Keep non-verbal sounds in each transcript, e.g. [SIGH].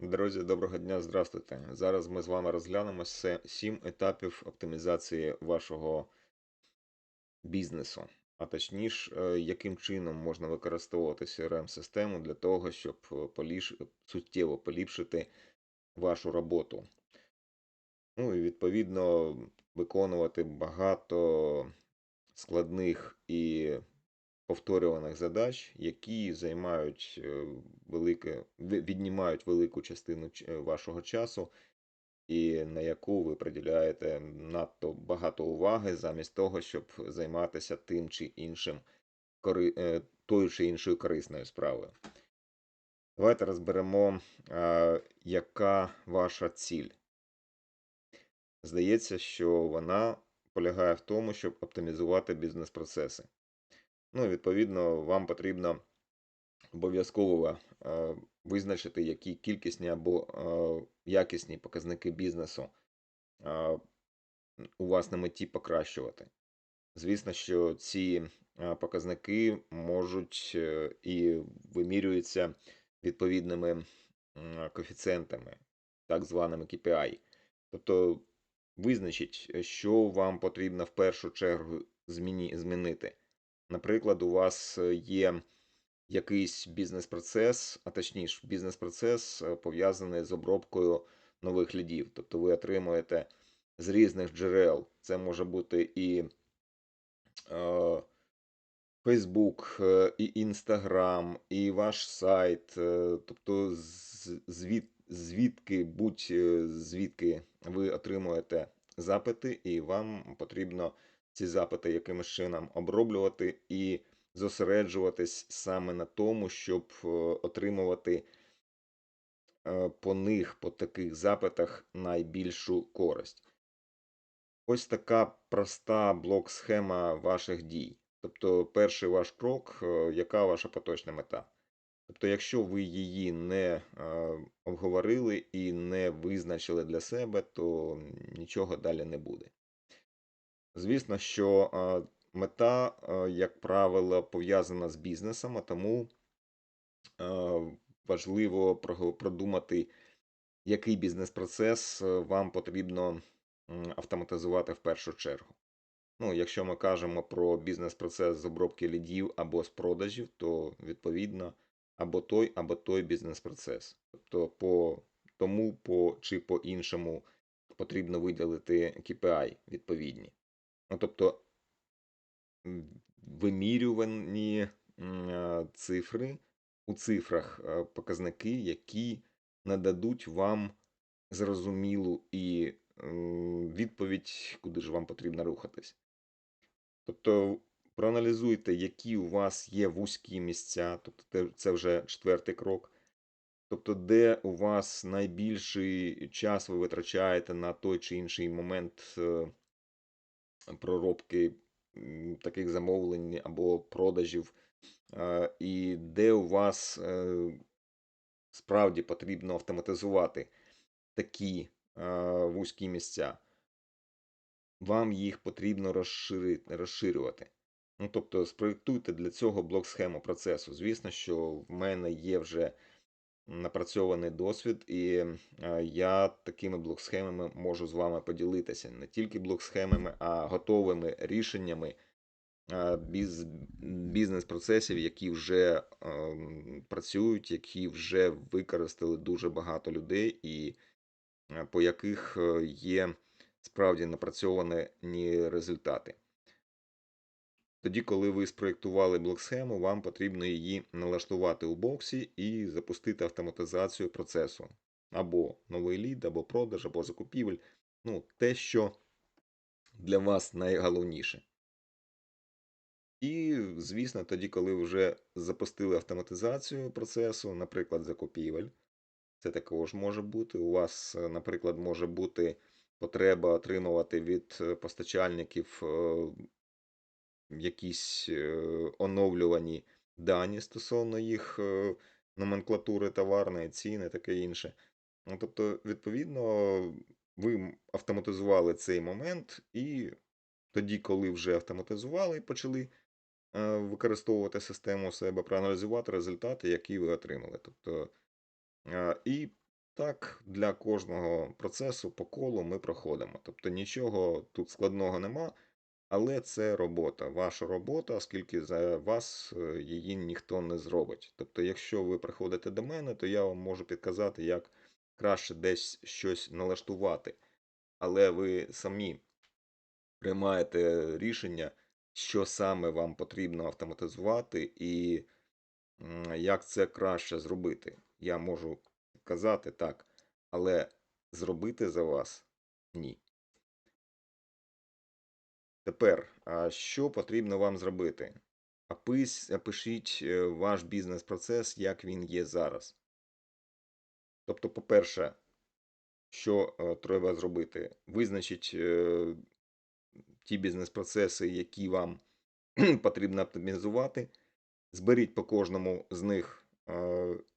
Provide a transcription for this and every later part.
Друзі, доброго дня, здравствуйте. Зараз ми з вами розглянемо 7 етапів оптимізації вашого бізнесу. А точніше, яким чином можна використовувати CRM-систему для того, щоб е, поліш... суттєво поліпшити вашу роботу. Ну і відповідно виконувати багато складних і повторюваних задач, які займають е, велике, віднімають велику частину е, вашого часу, і на яку ви приділяєте надто багато уваги, замість того, щоб займатися тим чи іншим е, тою чи іншою корисною справою. Давайте розберемо, яка ваша ціль. Здається, що вона полягає в тому, щоб оптимізувати бізнес-процеси. Ну, відповідно, вам потрібно обов'язково е, визначити, які кількісні або е, якісні показники бізнесу е, у вас на меті покращувати. Звісно, що ці показники можуть і вимірюються відповідними коефіцієнтами, так званими KPI. Тобто визначіть, що вам потрібно в першу чергу змінити. Наприклад, у вас е, є якийсь бізнес-процес, а точніше, бізнес-процес е, пов'язаний з обробкою нових лідів. Тобто ви отримуєте з різних джерел. Це може бути і е, Facebook, е, і Instagram, і ваш сайт. Тобто, звід, звідки будь е, звідки ви отримуєте запити, і вам потрібно ці запити якимось чином оброблювати і зосереджуватись саме на тому, щоб е, отримувати е, по них, по таких запитах найбільшу користь. Ось така проста блок-схема ваших дій. Тобто, перший ваш крок, е, яка ваша поточна мета. Тобто, якщо ви її не обговорили і не визначили для себе, то нічого далі не буде. Звісно, що мета, як правило, пов'язана з бізнесом, а тому важливо продумати, який бізнес-процес е, вам потрібно автоматизувати в першу чергу. Ну, якщо ми кажемо про бізнес-процес з обробки лідів або з продажів, то відповідно або той, або той бізнес-процес. Тобто по тому по, чи по іншому потрібно виділити KPI відповідні. Ну, тобто вимірювані цифри у цифрах е, показники, які нададуть вам зрозумілу і відповідь, куди ж вам потрібно рухатись. Тобто проаналізуйте, які у вас є вузькі місця, тобто це вже четвертий крок. Тобто, де у вас найбільший час ви витрачаєте на той чи інший момент е, проробки таких замовлень або продажів, е, і де у вас е, справді потрібно автоматизувати такі е, вузькі місця вам їх потрібно розширювати. Ну, тобто, спроєктуйте для цього блок-схему процесу. Звісно, що в мене є вже напрацьований досвід, і е, я такими блок-схемами можу з вами поділитися. Не тільки блок-схемами, а готовими рішеннями е, біз, бізнес-процесів, які вже ем, працюють, які вже використали дуже багато людей, і е, по яких е, є справді напрацьовані результати. Тоді, коли ви спроєктували блок-схему, вам потрібно її налаштувати у боксі і запустити автоматизацію процесу. Або новий лід, або продаж, або закупівель. Ну, те, що для вас найголовніше. І, звісно, тоді, коли ви вже запустили автоматизацію процесу, наприклад, закупівель, це також може бути. У вас, наприклад, може бути потреба отримувати від е, постачальників е, якісь е, оновлювані дані стосовно їх е, номенклатури товарної, ціни, таке інше. Ну, тобто, відповідно, ви автоматизували цей момент, і тоді, коли вже автоматизували і почали е, використовувати систему у себе, проаналізувати результати, які ви отримали. Тобто, і Так, для кожного процесу по колу ми проходимо. Тобто нічого тут складного нема, але це робота. Ваша робота, оскільки за вас е, її ніхто не зробить. Тобто, якщо ви приходите до мене, то я вам можу підказати, як краще десь щось налаштувати. Але ви самі приймаєте рішення, що саме вам потрібно автоматизувати і як це краще зробити. Я можу казати так, але зробити за вас ні. Тепер, що потрібно вам зробити? Опишіть е, ваш бізнес-процес, як він є зараз. Тобто, по-перше, що е, треба зробити? Визначіть е, ті бізнес-процеси, які вам [CLEARS THROAT] потрібно оптимізувати. Зберіть по кожному з них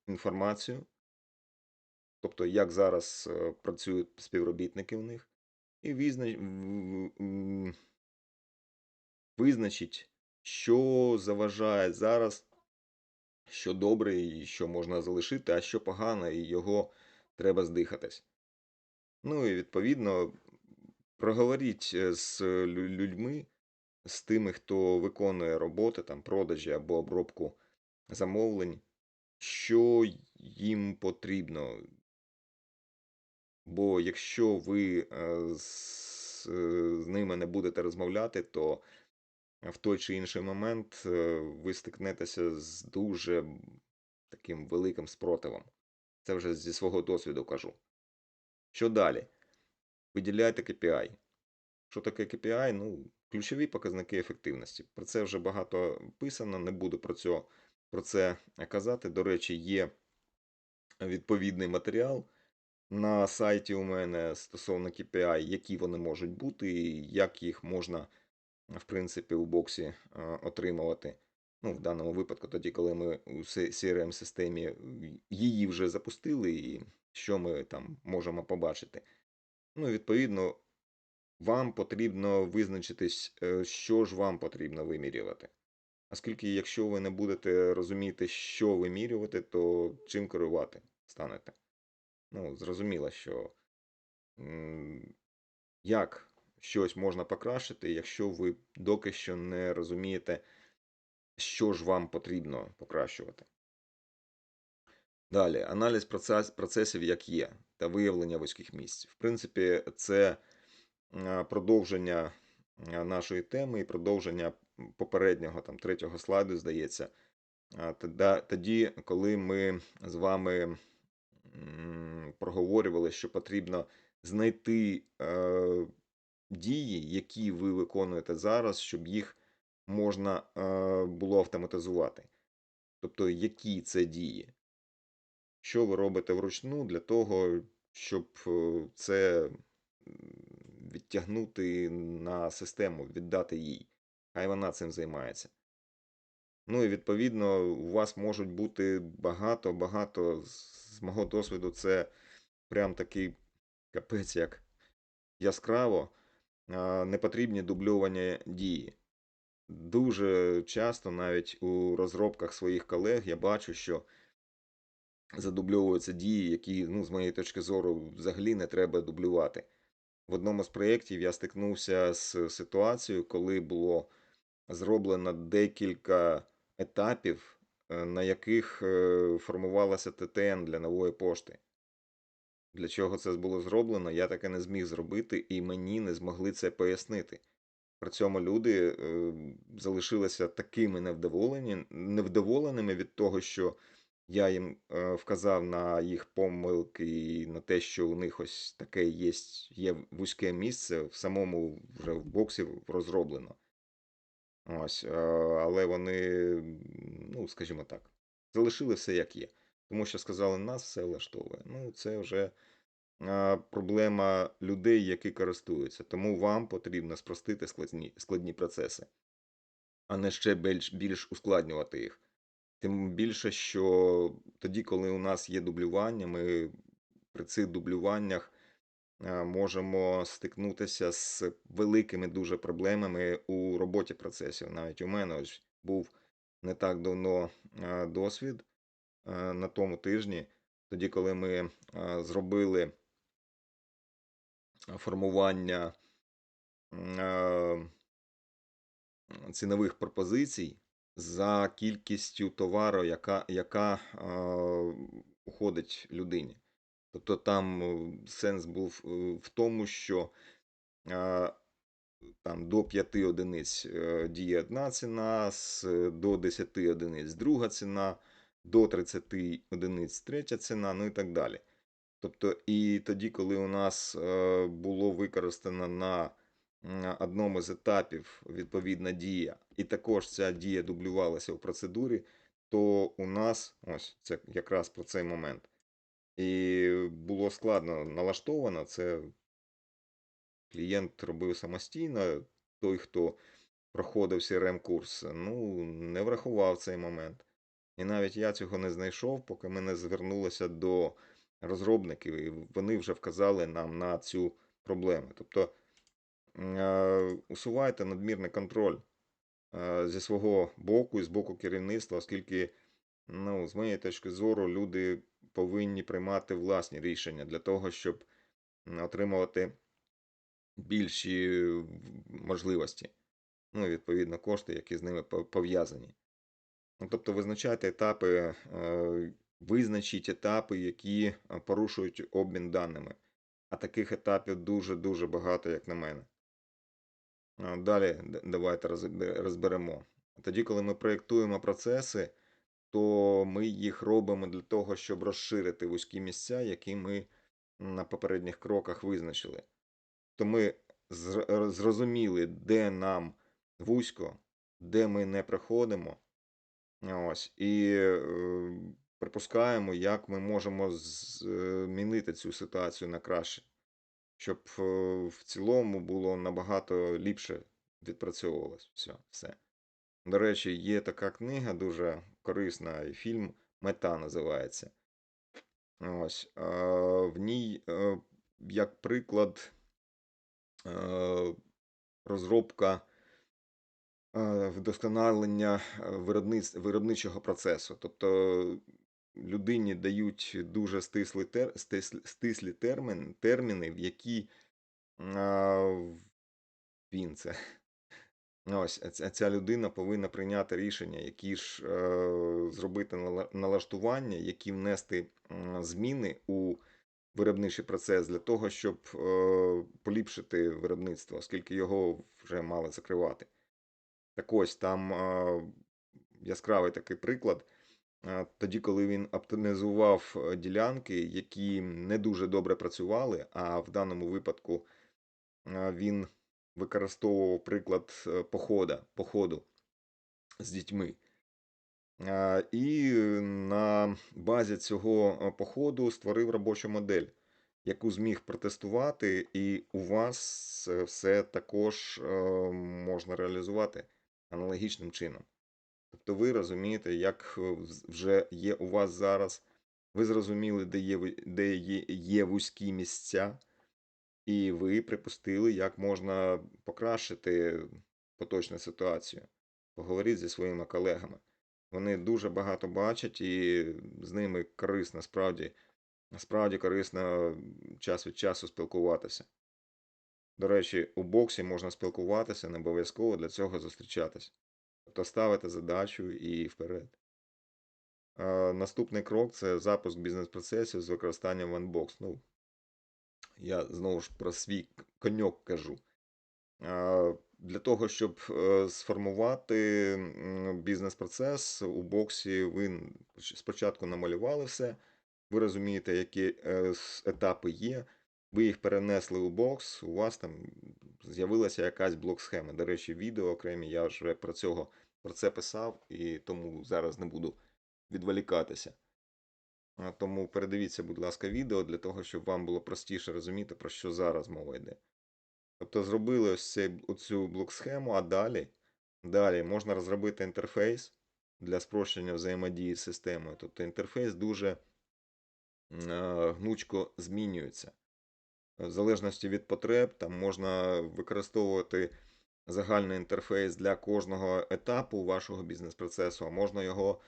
інформацію, тобто, як зараз працюють співробітники у них, і визнач... в- в- м, визначіть, що заважає зараз, що добре і що можна залишити, а що погано, і його треба здихатись. Ну і відповідно проговоріть е, з людьми, з тими, хто виконує роботи, там продажі або обробку замовлень, що їм потрібно. Бо якщо ви е, е, з ними не будете розмовляти, то в той чи інший момент е, ви стикнетеся з дуже таким великим спротивом. Це вже зі свого досвіду кажу. Що далі? Виділяйте KPI. Що таке KPI? Ну, ключові показники ефективності. Про це вже багато писано, не буду про, цього, про це казати. До речі, є відповідний матеріал на сайті у мене стосовно KPI, які вони можуть бути, і як їх можна, в принципі, у боксі е, отримувати. Ну, в даному випадку, тоді, коли ми у CRM-системі її вже запустили, і що ми там можемо побачити. Ну, відповідно, вам потрібно визначитись, е, що ж вам потрібно вимірювати. Оскільки, якщо ви не будете розуміти, що вимірювати, то чим керувати станете. Ну, зрозуміло, що як щось можна покращити, якщо ви доки що не розумієте, що ж вам потрібно покращувати. Далі, аналіз процес, процесів, як є, та виявлення вузьких місць. В принципі, це е, продовження е, нашої теми і продовження попереднього там третього слайду, здається. Тоді- коли ми з вами проговорювали, що потрібно знайти е, дії, які ви виконуєте зараз, щоб їх можна е, було автоматизувати. Тобто, які це дії? Що ви робите вручну для того, щоб е, це відтягнути на систему, віддати їй. Хай вона цим займається. Ну і відповідно, у вас можуть бути багато, багато, з мого досвіду, це прям такий капець, як яскраво, непотрібні дублювання дії. Дуже часто, навіть у розробках своїх колег, я бачу, що задубльовуються дії, які, ну, з моєї точки зору, взагалі не треба дублювати. В одному з проєктів я стикнувся з ситуацією, коли було зроблено декілька етапів, е, на яких е, формувалася ТТН для нової пошти. Для чого це було зроблено, я таке не зміг зробити, і мені не змогли це пояснити. При цьому люди е, залишилися такими невдоволені, невдоволеними від того, що я їм е, вказав на їх помилки і на те, що у них ось таке є, є вузьке місце в самому вже в боксі розроблено. Ось, е, але вони, ну, скажімо так, залишили все як є. Тому що сказали, нас все влаштовує. Ну, це вже проблема людей, які користуються. Тому вам потрібно спростити складні, складні процеси, а не ще більш, більш ускладнювати їх. Тим більше, що тоді, коли у нас є дублювання, ми при цих дублюваннях можемо стикнутися з великими дуже проблемами у роботі процесів. Навіть у мене ось був не так давно досвід на тому тижні, тоді, коли ми е, зробили формування е, цінових пропозицій за кількістю товару, яка, яка е, уходить людині. Тобто там е, сенс був е, в тому, що е, там до 5 одиниць е, діє одна ціна, до 10 одиниць друга ціна, до 30 одиниць третя ціна, ну і так далі. Тобто, і тоді, коли у нас е, було використано на одному з етапів відповідна дія, і також ця дія дублювалася в процедурі, то у нас ось це якраз про цей момент. І було складно налаштовано. Це клієнт робив самостійно. Той, хто проходив crm курс, ну не врахував цей момент. І навіть я цього не знайшов, поки ми не звернулися до розробників, і вони вже вказали нам на цю проблему. Тобто е, усувайте надмірний контроль е, зі свого боку і з боку керівництва, оскільки, ну, з моєї точки зору, люди повинні приймати власні рішення для того, щоб отримувати більші можливості. Ну, відповідно, кошти, які з ними пов'язані. Ну, тобто визначайте етапи, е, визначіть етапи, які е, порушують обмін даними. А таких етапів дуже-дуже багато, як на мене. Далі давайте розберемо. Тоді, коли ми проєктуємо процеси, то ми їх робимо для того, щоб розширити вузькі місця, які ми на попередніх кроках визначили. То ми зрозуміли, де нам вузько, де ми не проходимо. Ось, і е, припускаємо, як ми можемо змінити цю ситуацію на краще, щоб е, в цілому було набагато ліпше відпрацьовувалось все. все. До речі, є така книга дуже корисна, і фільм Мета називається. Ось, е, в ній, е, як приклад, е, розробка е, вдосконалення е, виробниць, виробничого процесу. Тобто людині дають дуже стислі, тер, стислі, стислі термін, терміни, в які а, він це. Ось ця, людина повинна прийняти рішення, які ж е, зробити нала- налаштування, які внести м, зміни у виробничий процес для того, щоб е, поліпшити виробництво, оскільки його вже мали закривати. Так ось там е, яскравий такий приклад. Е, Тоді, коли він оптимізував е, ділянки, які не дуже добре працювали, а в даному випадку е, він використовував приклад е, похода, походу з дітьми. Е, І на базі цього е, походу створив робочу модель, яку зміг протестувати, і у вас все також е, можна реалізувати аналогічним чином. Тобто ви розумієте, як е, вже є у вас зараз, ви зрозуміли, де є, де є, є вузькі місця, і ви припустили, як можна покращити поточну ситуацію. Поговоріть зі своїми колегами. Вони дуже багато бачать, і з ними корисно, справді, справді корисно час від часу спілкуватися. До речі, у боксі можна спілкуватися, не обов'язково для цього зустрічатись. Тобто ставити задачу і вперед. Наступний крок це запуск бізнес-процесів з використанням OneBox. Ну, я знову ж про свій коньок кажу. Для того, щоб е, сформувати бізнес-процес у боксі, ви спочатку намалювали все, ви розумієте, які е, етапи є, ви їх перенесли у бокс, у вас там з'явилася якась блок-схема. До речі, відео окремі, я вже про цього про це писав, і тому зараз не буду відволікатися. Тому передивіться, будь ласка, відео для того, щоб вам було простіше розуміти, про що зараз мова йде. Тобто зробили ось цей, оцю блок-схему, а далі, далі можна розробити інтерфейс для спрощення взаємодії з системою. Тобто інтерфейс дуже е, гнучко змінюється. В залежності від потреб, там можна використовувати загальний інтерфейс для кожного етапу вашого бізнес-процесу, а можна його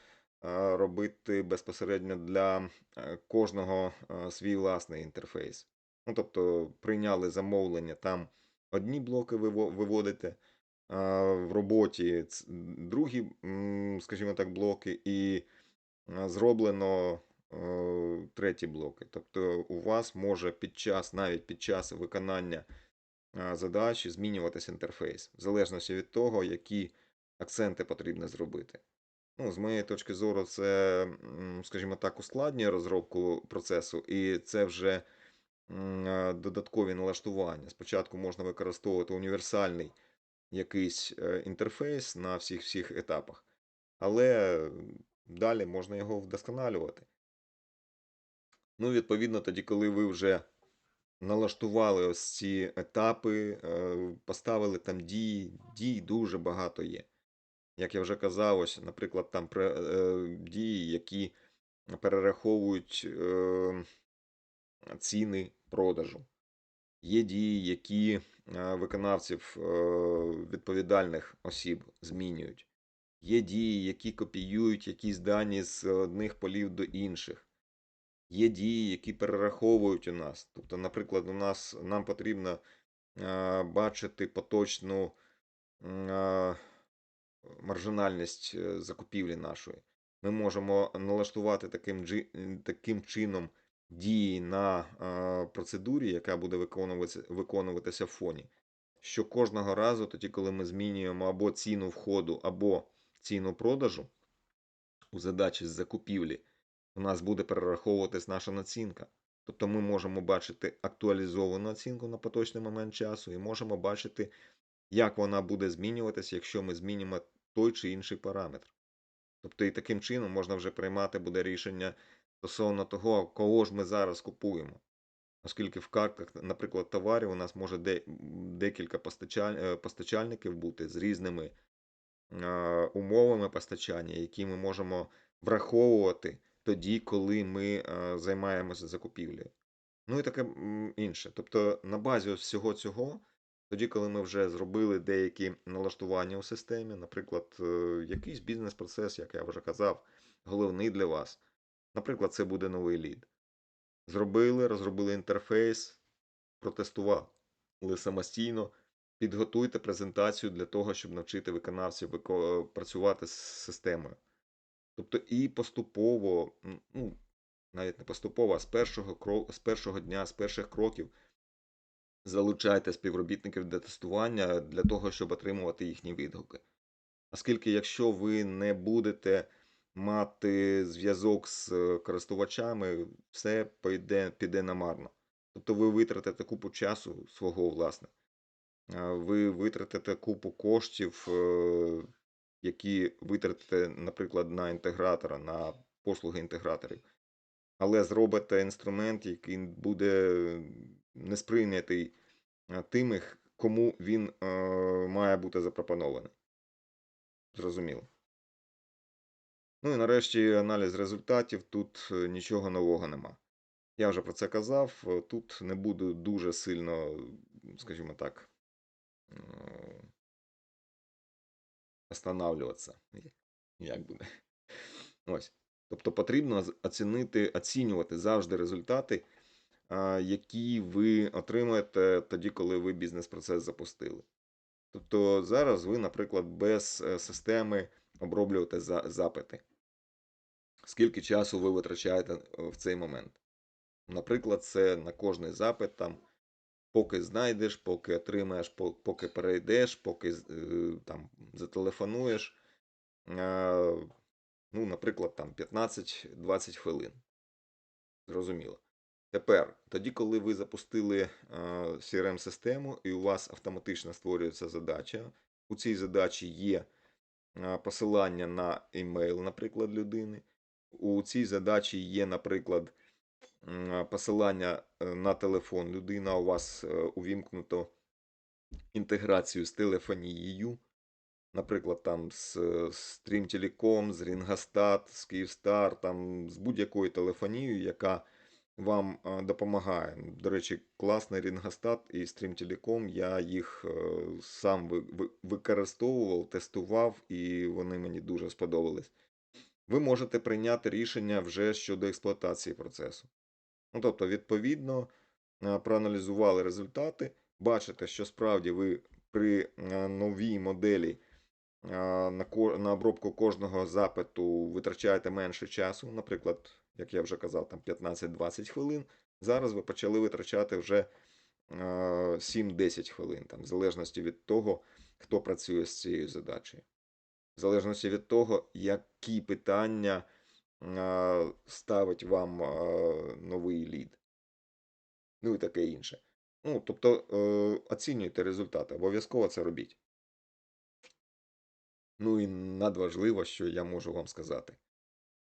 робити безпосередньо для е, кожного е, свій власний інтерфейс. Ну, тобто прийняли замовлення, там одні блоки виво- виводите, в роботі другі, скажімо так, блоки, і зроблено е, треті блоки. Тобто у вас може під час, навіть під час виконання задачі змінюватися інтерфейс, в залежності від того, які акценти потрібно зробити. Ну, з моєї точки зору, це, скажімо так, ускладнює розробку процесу, і це вже додаткові налаштування. Спочатку можна використовувати універсальний якийсь е, інтерфейс на всіх всіх етапах, але далі можна його вдосконалювати. Ну, відповідно, тоді, коли ви вже налаштували ось ці етапи, е, поставили там дії, дій дуже багато є. Як я вже казав, ось, наприклад, там е, дії, які перераховують е, ціни продажу. Є дії, які виконавців відповідальних осіб змінюють. Є дії, які копіюють якісь дані з одних полів до інших. Є дії, які перераховують у нас. Тобто, наприклад, у нас нам потрібно бачити поточну маржинальність е, закупівлі нашої. Ми можемо налаштувати таким, таким чином дії на процедурі, яка буде виконуватися, виконуватися в фоні. Що кожного разу, тоді, коли ми змінюємо або ціну входу, або ціну продажу у задачі з закупівлі, у нас буде перераховуватись наша націнка. Тобто ми можемо бачити актуалізовану оцінку на поточний момент часу і можемо бачити, як вона буде змінюватися, якщо ми змінимо той чи інший параметр. Тобто і таким чином можна вже приймати буде рішення стосовно того, кого ж ми зараз купуємо. Оскільки в картах, наприклад, товарів у нас може декілька е, постачальників бути з різними е, умовами постачання, які ми можемо враховувати тоді, коли ми е, займаємося закупівлею. Ну і таке інше. Тобто, на базі всього цього, тоді, коли ми вже зробили деякі налаштування у системі, наприклад, е, якийсь бізнес-процес, як я вже казав, головний для вас. Наприклад, це буде новий лід. Зробили, розробили інтерфейс, протестували самостійно. Підготуйте презентацію для того, щоб навчити виконавців працювати з системою. Тобто і поступово, ну, навіть не поступово, а з першого, кро- з першого дня, з перших кроків залучайте співробітників для тестування для того, щоб отримувати їхні відгуки. Оскільки, якщо ви не будете мати зв'язок з е, користувачами, все піде, піде намарно. Тобто ви витратите купу часу свого власне. Ви витратите купу коштів, е, які витратите, наприклад, на інтегратора, на послуги інтеграторів. Але зробите інструмент, який буде не сприйнятий а, тими, кому він е, має бути запропонований. Зрозуміло. Ну і нарешті аналіз результатів. Тут е, нічого нового нема. Я вже про це казав. е, Тут не буду дуже сильно, скажімо так, е, останавливатися. Як буде? Ось. Тобто потрібно оцінити, оцінювати завжди результати, які ви отримаєте тоді, коли ви бізнес-процес запустили. Тобто зараз ви, наприклад, без е, системи оброблюєте запити. Скільки часу ви витрачаєте е, в цей момент? Наприклад, це на кожний запит там, поки знайдеш, поки отримаєш, поки перейдеш, поки е, там зателефонуєш. Е, Ну, наприклад, там 15-20 хвилин. Зрозуміло. Тепер, тоді, коли ви запустили е, CRM-систему і у вас автоматично створюється задача, у цій задачі є посилання на емейл, наприклад, людини. У цій задачі є, наприклад, посилання е, на телефон. Людина у вас е, увімкнуто інтеграцію з телефонією. Наприклад, там з Telecom, з Ringostat, з Kyivstar, там з будь-якою телефонією, яка вам е, допомагає. До речі, класний Ringostat і Telecom, я їх сам ви- ви- використовував, тестував, і вони мені дуже сподобались. Ви можете прийняти рішення вже щодо експлуатації процесу. Ну, тобто, відповідно, е, проаналізували результати, бачите, що справді ви при е, новій моделі е, на, обробку кожного запиту витрачаєте менше часу, наприклад, як я вже казав, там 15-20 хвилин. Зараз ви почали витрачати вже е, 7-10 хвилин, там, в залежності від того, хто працює з цією задачею. В залежності від того, які питання ставить вам новий лід. Ну і таке інше. Ну, тобто, е, оцінюйте результати, обов'язково це робіть. Ну і надважливо, що я можу вам сказати.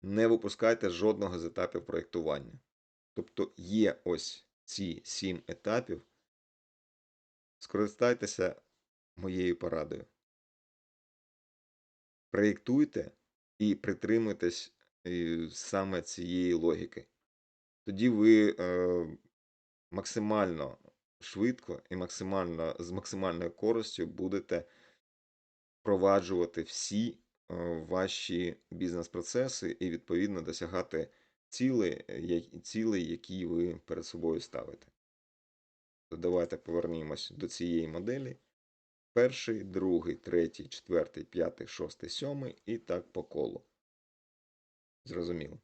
Не випускайте жодного з етапів проєктування. Тобто є ось ці сім етапів. Скористайтеся моєю порадою. Проєктуйте і притримуйтесь е, саме цієї логіки. Тоді ви е, максимально швидко і максимально з максимальною користю будете впроваджувати всі е, ваші бізнес-процеси і відповідно досягати цілей, які ви перед собою ставите. То давайте повернімось до цієї моделі. Перший, другий, третій, четвертий, п'ятий, шостий, сьомий і так по колу. Зрозуміло.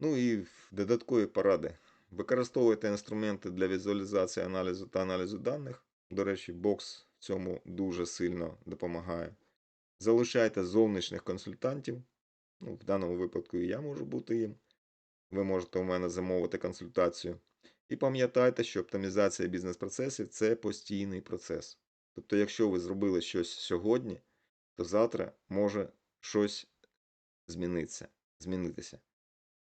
Ну і додаткові поради. Використовуйте інструменти для візуалізації аналізу та аналізу даних. До речі, бокс в цьому дуже сильно допомагає. Залучайте зовнішніх консультантів. Ну, в даному випадку і я можу бути їм. Ви можете у мене замовити консультацію. І пам'ятайте, що оптимізація бізнес-процесів це постійний процес. Тобто, якщо ви зробили щось сьогодні, то завтра може щось змінитися. змінитися.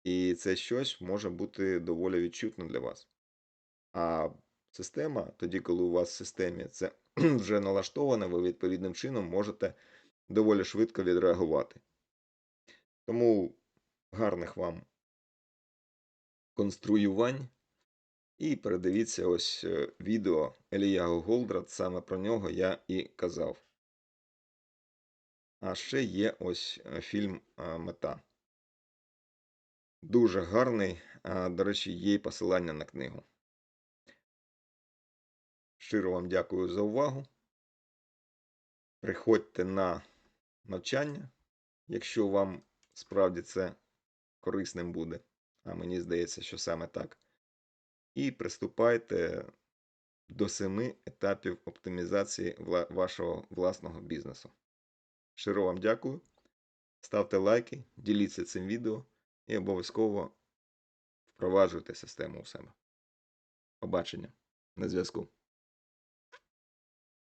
І це щось може бути доволі відчутно для вас. А система, тоді, коли у вас в системі це [CLEARS THROAT] вже налаштоване, ви відповідним чином можете доволі швидко відреагувати. Тому гарних вам конструювань. І передивіться ось е, відео Еліягу Голдрат, саме про нього я і казав. А ще є ось е, фільм е, Мета. Дуже гарний. До речі, є й посилання на книгу. Щиро вам дякую за увагу. Приходьте на навчання, якщо вам справді це корисним буде. А мені здається, що саме так. І приступайте до семи етапів оптимізації вашого власного бізнесу. Щиро вам дякую. Ставте лайки, діліться цим відео і обов'язково впроваджуйте систему у себе. Побачення на зв'язку.